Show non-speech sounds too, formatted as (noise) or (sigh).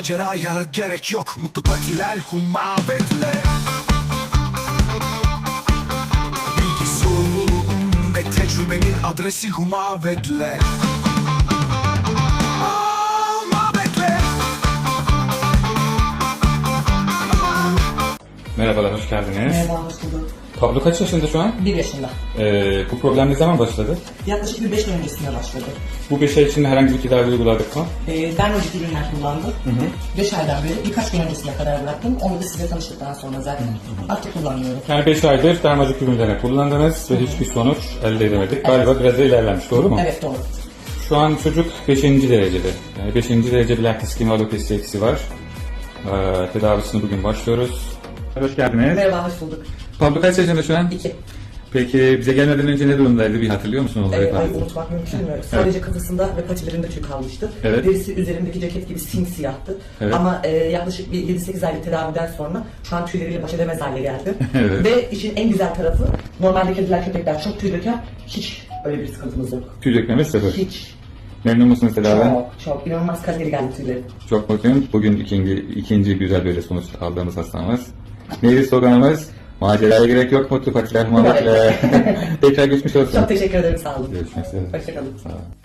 Maceraya gerek yok Mutlu patiler humavetle Bilgi sorumluluğun ve tecrübenin adresi Humavetle Merhabalar, hoş geldiniz. Merhaba, hoş bulduk. Pablo kaç yaşında şu an? Bir yaşında. Ee, bu problem ne zaman başladı? Yaklaşık bir beş ay öncesinde başladı. Bu 5 ay içinde herhangi bir tedavi uyguladık mı? Ee, dermacik ürünler kullandım. Beş aydan beri birkaç gün öncesine kadar bıraktım. Onu da size tanıştıktan sonra zaten aktif kullanıyorum. Yani 5 aydır dermacik ürünlerini kullandınız ve hiçbir sonuç elde edemedik. Galiba biraz da ilerlemiş, doğru mu? Evet doğru. Şu an çocuk 5. derecede. Yani 5. derece bir laktiskim alopesi eksi var. Ee, tedavisine bugün başlıyoruz. Hoş geldiniz. Merhaba, hoş bulduk. Pablo kaç yaşında şu an? İki. Peki bize gelmeden önce ne durumdaydı bir hatırlıyor musun olayı? Ee, ay unutmak mümkün mü? Sadece kafasında ve patilerinde tüy kalmıştı. Evet. Derisi üzerindeki ceket gibi simsiyahtı. Evet. Ama e, yaklaşık bir 7-8 aylık tedaviden sonra şu an tüyleriyle baş edemez hale geldi. (laughs) Evet. Ve işin en güzel tarafı normalde kediler köpekler çok tüy döker. Hiç öyle bir sıkıntımız yok. Tüy dökmemiz sıfır. Hiç. Memnun musunuz tedaviden? Çok çok inanılmaz kaliteli geldi tüyleri. Çok mutluyum. Bugün ikinci, ikinci güzel böyle sonuç aldığımız hastamız. Neydi sloganımız? Maceraya gerek yok mutlu patiler muhabbetle. Tekrar geçmiş olsun. Çok teşekkür ederim sağ olun. Görüşmek üzere. Hoşçakalın. Sağ olun.